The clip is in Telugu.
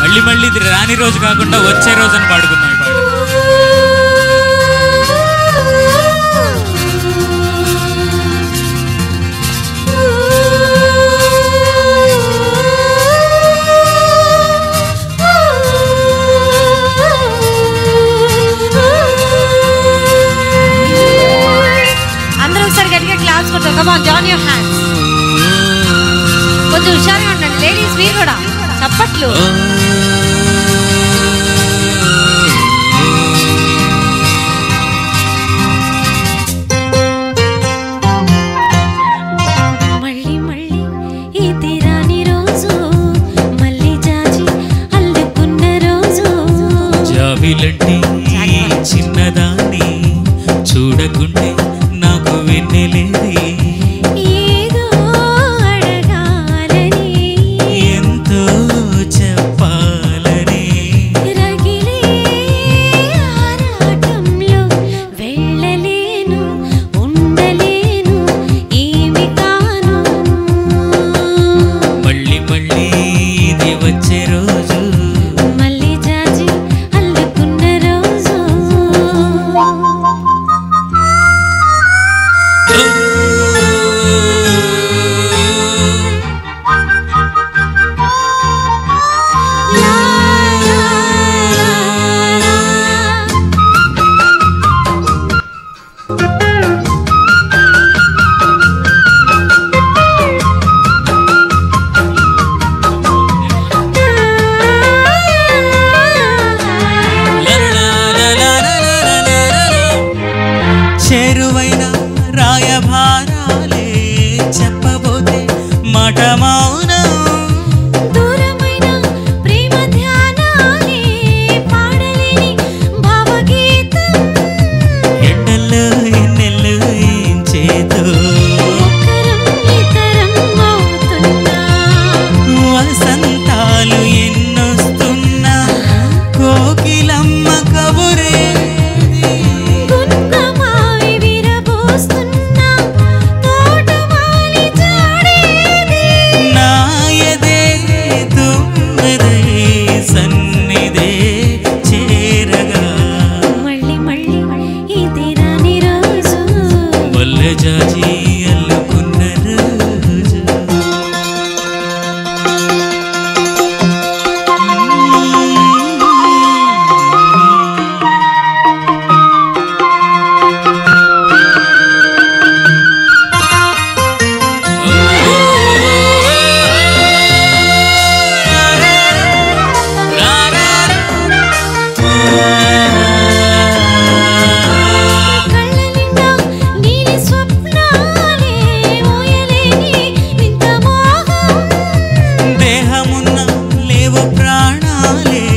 మళ్ళీ మళ్ళీ ఇది రాని రోజు కాకుండా వచ్చే రోజు అని ఈ పాట. అందరూ ఒకసారి గట్టిగా క్లాప్స్ కొట్టారు కమాన్ జాన్ యువర్ హ్యాండ్స్ కొంచెం హుషారుగా ఉండండి. లేడీస్ మీరు కూడా. చప్పట్లు. మళ్ళీ మళ్ళీ ఈ తీరాని రోజు మళ్ళీ జాజి అల్లుకున్న రోజు. జాబిలంటి చిన్నదాన్ని చూడకుంటే నాకు వెన్నెలేది. చెప్పబోతే మాట మౌనం प्राणाले